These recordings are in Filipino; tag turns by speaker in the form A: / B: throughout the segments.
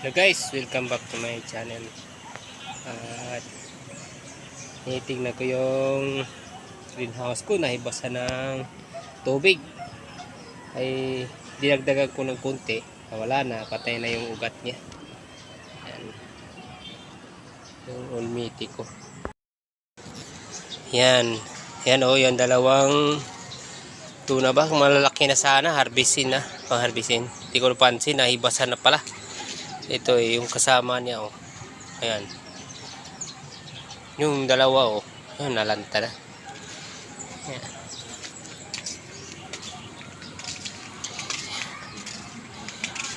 A: Hello guys, welcome back to my channel. At tinitingnan ko yung greenhouse ko, nahibasa ng tubig. Ay dinagdagan ko ng konti, wala na, patay na yung ugat niya. Yan. Yung ulmiti ko. Yan. Yan o, oh, yung dalawang tuna ba? Malalaki na sana, harvestin na. Pang harvestin. Hindi ko napansin, nahibasa na pala. Ito eh, yung kasama niya oh. Ayan. Yung dalawa oh. Ayan, nalanta na. Ayan.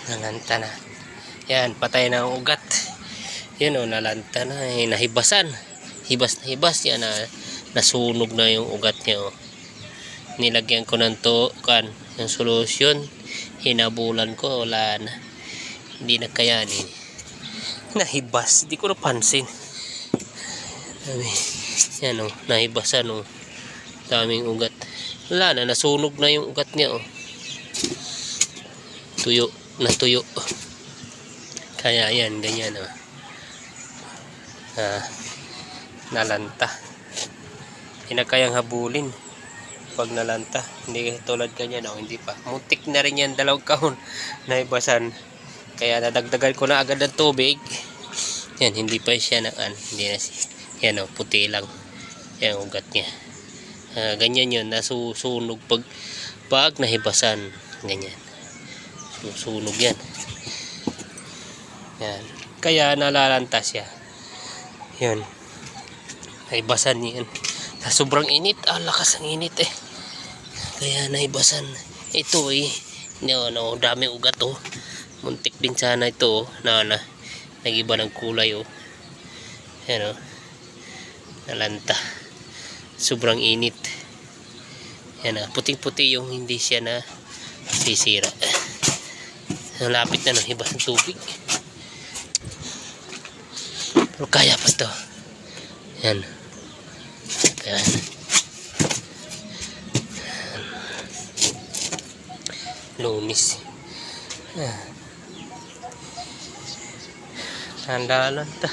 A: Nalanta na. Yan, patay na ang ugat. Yan oh, nalanta na. Eh, nahibasan. Hibas na hibas. Yan na, nasunog na yung ugat niya oh. Nilagyan ko ng to, kan, yung solusyon. Hinabulan ko, wala na hindi na kayanin nahibas. Di ko napansin. Dami. yan o nahibasan o daming ugat. Wala na nasunog na yung ugat niya o tuyo natuyo kaya yan ganyan o ah, nalanta. Hindi na kayang habulin pag nalanta. Hindi tulad ganyan o hindi pa. Mutik na rin yan dalawang kahon. Naibasan kaya nadagdagan ko na agad ng tubig. Yan hindi pa siya na an hindi na siya yan o puti lang. Yan ugat niya. Ah, ganyan yun nasusunog pag pag nahibasan. Ganyan. Susunog yan. Yan. Kaya nalalanta siya. Yan nahibasan yan. Sa sobrang init. Ah lakas ang init eh. Kaya nahibasan ito eh. No, no, dami ugat oh muntik din sana ito oh, na, na nagiba ng kulay oh. Yan oh. Nalanta. Sobrang init. Yan ah puting puti yung hindi siya na sisira. Lapit na ng hibas ng tubig. Pero kaya pa to. Yan yan lunis ah. Handalan ta.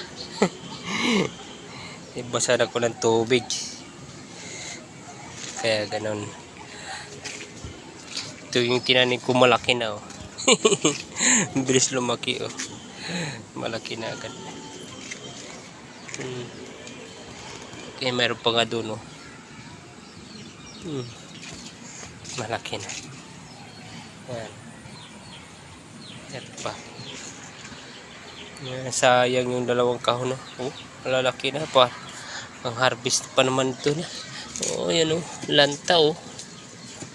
A: Ibasa na ko ng tubig. Kaya ganun. Ito yung tinanim ko malaki na oh. Bilis lumaki oh. Malaki na agad. Hmm. Kaya meron pa nga doon oh. Hmm. Malaki na. Yan. Ito pa. Yan, sayang yung dalawang kahon. Oh, oh malalaki na pa. Ang harvest pa naman ito na. Oh, yan oh. Lanta oh.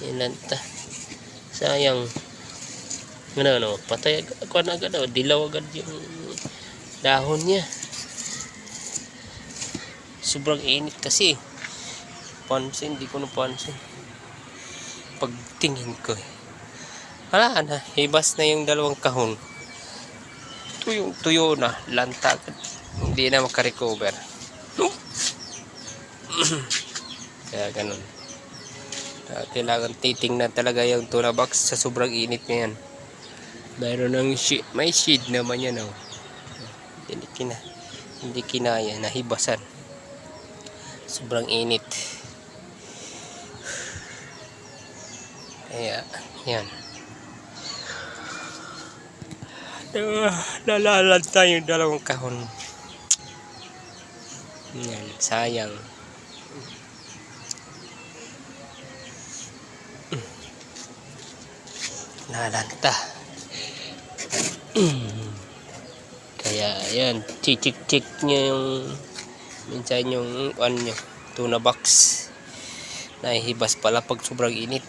A: Yan lanta. Sayang. Ano, ano, patay. Ako na agad oh. Dilaw agad yung dahon niya. Sobrang init kasi. Pansin, di ko napansin. Pagtingin ko eh. Wala na. Hibas na yung dalawang kahon tuyong tuyo na lantag. Hindi na makarecover. Kaya ganun. Uh, kailangan titingnan talaga yung tuna box sa sobrang init na yan. Mayroon ng shi may shade naman yan oh. hindi, kina, hindi kinaya nahibasan. Sobrang init. Kaya yan Uh, nalalanta yung dalawang kahon. Yan, sayang. Nalalanta. Kaya, yan, chichik-chik niya yung minsan yung ano nyo, tuna box. Nahihibas pala pag sobrang init.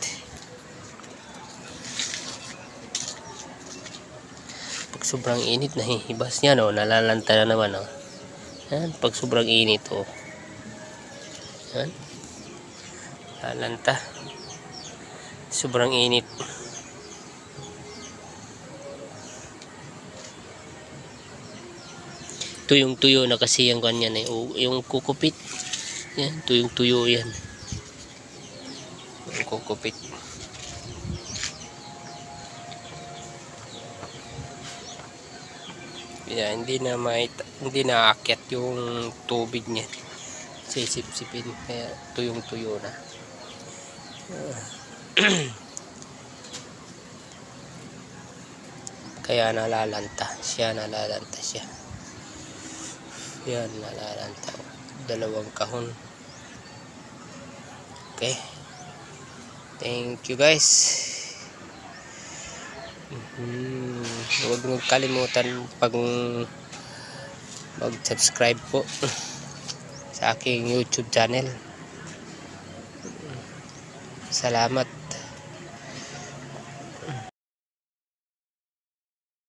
A: Pag sobrang init nahihibas niya no nalalanta na naman no yan pag sobrang init oh. Yan. Lalanta. Sobrang init. Tuyong tuyo na kasi yung ganyan eh. Oh, yung kukupit. Yan tuyong tuyo yan. Yung kukupit Yeah, hindi na may hindi na aakyat yung tubig niya. Sisip-sipin. Kaya tuyong-tuyo na. kaya nalalanta. Siya nalalanta siya. Yan nalalanta. Dalawang kahon. Okay. Thank you guys. Mhm. Huwag mong kalimutan pag mag subscribe po sa aking youtube channel. Salamat